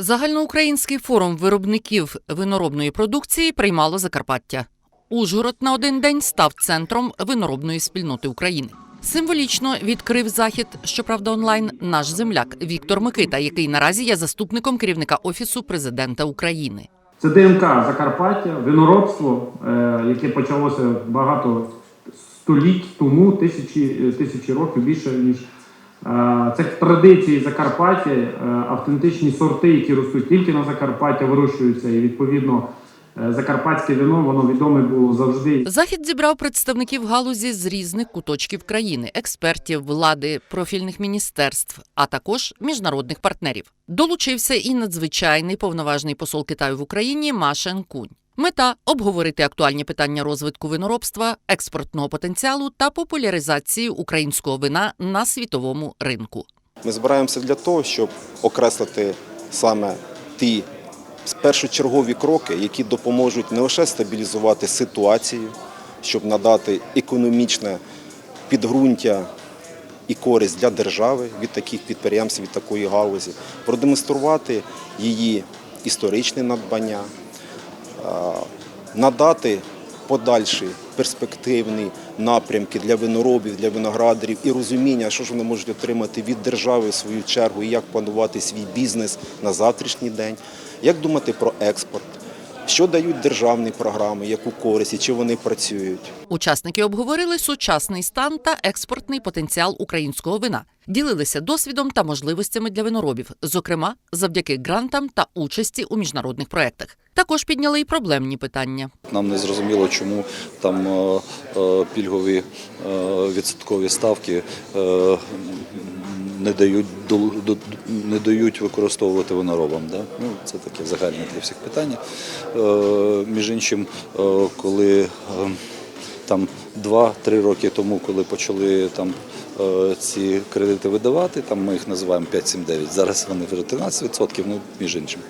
Загальноукраїнський форум виробників виноробної продукції приймало Закарпаття. Ужгород на один день став центром виноробної спільноти України. Символічно відкрив захід, щоправда, онлайн наш земляк Віктор Микита, який наразі є заступником керівника офісу президента України. Це ДНК Закарпаття, виноробство, е, яке почалося багато століть тому, тисячі, тисячі років більше ніж. Е, Це традиції Закарпаття, е, автентичні сорти, які ростуть тільки на Закарпаття, вирощуються. І відповідно е, закарпатське вино воно відоме було завжди. Захід зібрав представників галузі з різних куточків країни, експертів, влади, профільних міністерств, а також міжнародних партнерів. Долучився і надзвичайний повноважний посол Китаю в Україні Машен Кунь. Мета обговорити актуальні питання розвитку виноробства, експортного потенціалу та популяризації українського вина на світовому ринку. Ми збираємося для того, щоб окреслити саме ті першочергові кроки, які допоможуть не лише стабілізувати ситуацію, щоб надати економічне підґрунтя і користь для держави від таких підприємств, від такої галузі, продемонструвати її історичне надбання, надати подальші перспективні напрямки для виноробів, для виноградарів і розуміння, що ж вони можуть отримати від держави в свою чергу, і як планувати свій бізнес на завтрашній день, як думати про експорт, що дають державні програми, яку користь і чи вони працюють. Учасники обговорили сучасний стан та експортний потенціал українського вина, ділилися досвідом та можливостями для виноробів, зокрема завдяки грантам та участі у міжнародних проєктах. Також підняли й проблемні питання. Нам не зрозуміло, чому там е, е, пільгові е, відсоткові ставки не дають не дають використовувати виноробам. Да? Ну, це таке загальне для всіх питання. Між іншим, коли там 2-3 роки тому, коли почали там е, ці кредити видавати, там ми їх називаємо 5-7-9, зараз вони вже 13%, ну між іншим.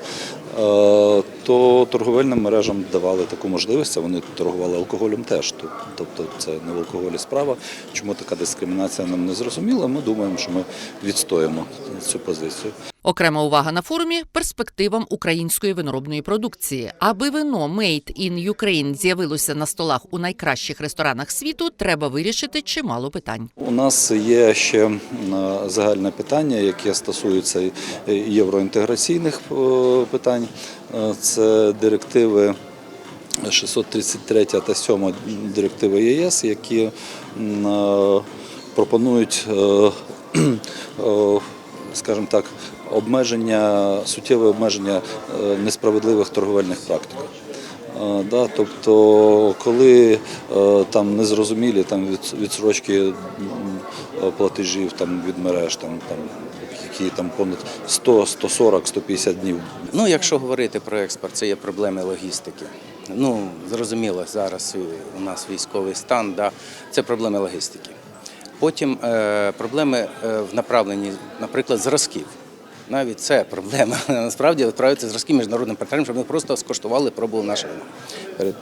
Е, То торговельним мережам давали таку можливість, а вони торгували алкоголем теж. Тобто це не в алкоголі справа. Чому така дискримінація нам не зрозуміла? Ми думаємо, що ми відстоїмо цю позицію. Окрема увага на форумі перспективам української виноробної продукції. Аби вино Made in Ukraine з'явилося на столах у найкращих ресторанах світу, треба вирішити чимало питань. У нас є ще загальне питання, яке стосується е, євроінтеграційних е, питань. Е, Це директиви 633 та 7 директиви ЄС, які е, пропонують, е, е, скажімо так, обмеження, суттєве обмеження е, несправедливих торговельних практик. Е, Да, тобто, коли е, там незрозумілі там відсрочки платежів там від мереж, там там які там понад 100, 140, 150 днів. Ну, якщо говорити про експорт, це є проблеми логістики. Ну, зрозуміло, зараз у нас військовий стан, да, це проблеми логістики. Потім е, проблеми в направленні, наприклад, зразків. Навіть це проблема. Насправді відправити зразки міжнародним партнерам, щоб ми просто скоштували, пробували наше перед.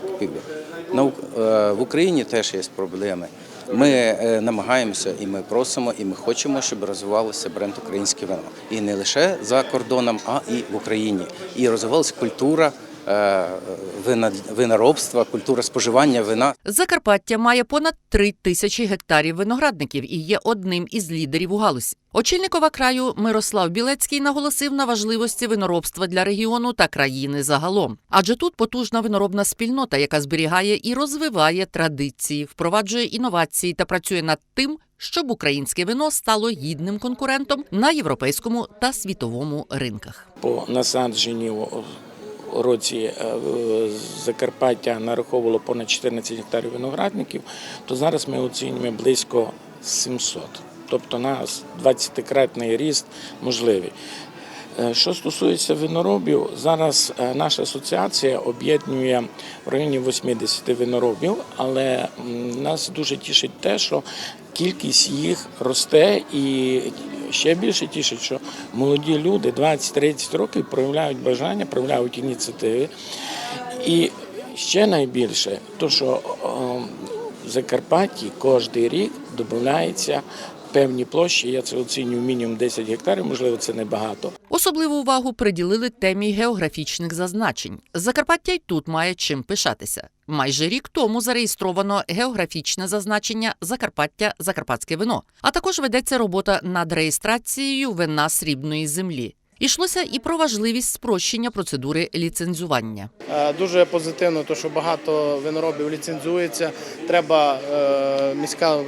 Е, в Україні теж є проблеми. Ми е, намагаємося і ми просимо, і ми хочемо, щоб розвивалося бренд українське вино. І не лише за кордоном, а і в Україні. І розвивалася культура е, виноробства, культура споживання вина. Закарпаття має понад три тисячі гектарів виноградників і є одним із лідерів у галузі. Очільникова краю Мирослав Білецький наголосив на важливості виноробства для регіону та країни загалом. Адже тут потужна виноробна спільнота, яка зберігає і розвиває традиції, впроваджує інновації та працює над тим, щоб українське вино стало гідним конкурентом на європейському та світовому ринках. по насадженню році е, Закарпаття нараховувало понад 14 гектарів виноградників, то зараз ми оцінюємо близько 700. Тобто нас 20-кратний ріст можливий. Е, Що стосується виноробів, зараз е, наша асоціація об'єднує в районі 80 виноробів, але нас дуже тішить те, що кількість їх росте і ще більше тішить, що молоді люди 20-30 років проявляють бажання, проявляють ініціативи. І ще найбільше, то що в Закарпатті кожен рік додається певні площі. Я це оцінюю мінімум 10 гектарів, можливо, це небагато. Особливу увагу приділили темі географічних зазначень. Закарпаття й тут має чим пишатися. Майже рік тому зареєстровано географічне зазначення Закарпаття Закарпатське вино. А також ведеться робота над реєстрацією вина срібної землі. Ішлося і про важливість спрощення процедури ліцензування. Е, Дуже позитивно, то що багато виноробів ліцензується. Треба е, міська.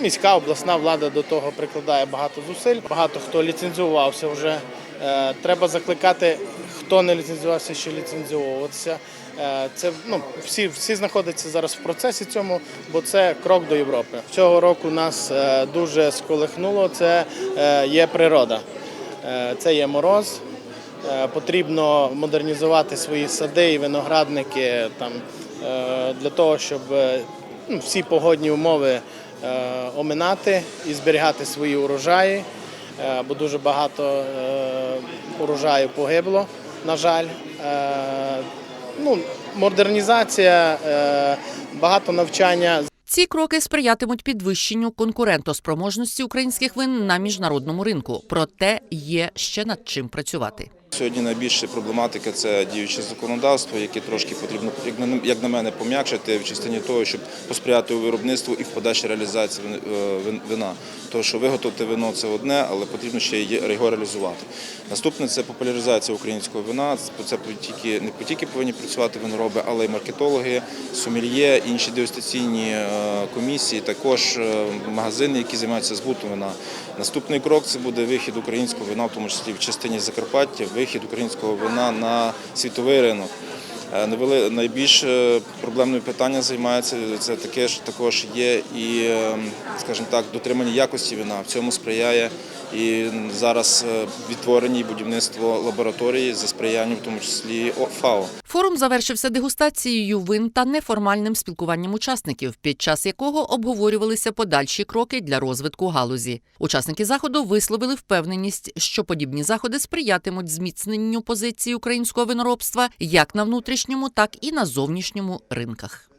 Міська обласна влада до того прикладає багато зусиль. Багато хто ліцензувався вже. Е, Треба закликати, хто не ліцензувався, ще ліцензуватися. Е, Це ну всі, всі знаходяться зараз в процесі цьому, бо це крок до Європи. Цього року нас е, дуже сколихнуло. Це є природа. Це є мороз. Потрібно модернізувати свої сади і виноградники там, для того, щоб ну, всі погодні умови оминати і зберігати свої урожаї, е, бо дуже багато е, урожаю погибло, на жаль. Е, Ну, модернізація, е, багато навчання. Ці кроки сприятимуть підвищенню конкурентоспроможності українських вин на міжнародному ринку. Проте є ще над чим працювати. Сьогодні найбільша проблематика це діюче законодавство, яке трошки потрібно, як на- мене, пом'якшити в частині того, щоб посприяти у виробництву і в подальшій реалізації е, вин- вина. Тому що виготовити вино це одне, але потрібно ще його реалізувати. Наступне це популяризація українського вина. Це не тільки повинні працювати винороби, але й маркетологи, сомельє, інші дегустаційні е, комісії, також е, магазини, які займаються збутом вина. Наступний крок це буде вихід українського вина, в тому числі в частині Закарпаття, вихід українського вина на світовий ринок. Е, навели- Найбільш е, проблемним питанням займається це таке ж також є і, е, скажімо так, дотримання якості вина. В цьому сприяє і зараз е, відтворення і будівництво лабораторії за сприянням, в тому числі ФАО. Форум завершився дегустацією вин та неформальним спілкуванням учасників, під час якого обговорювалися подальші кроки для розвитку галузі. Учасники заходу висловили впевненість, що подібні заходи сприятимуть зміцненню позиції українського виноробства як на внутрішньому, так і на зовнішньому ринках.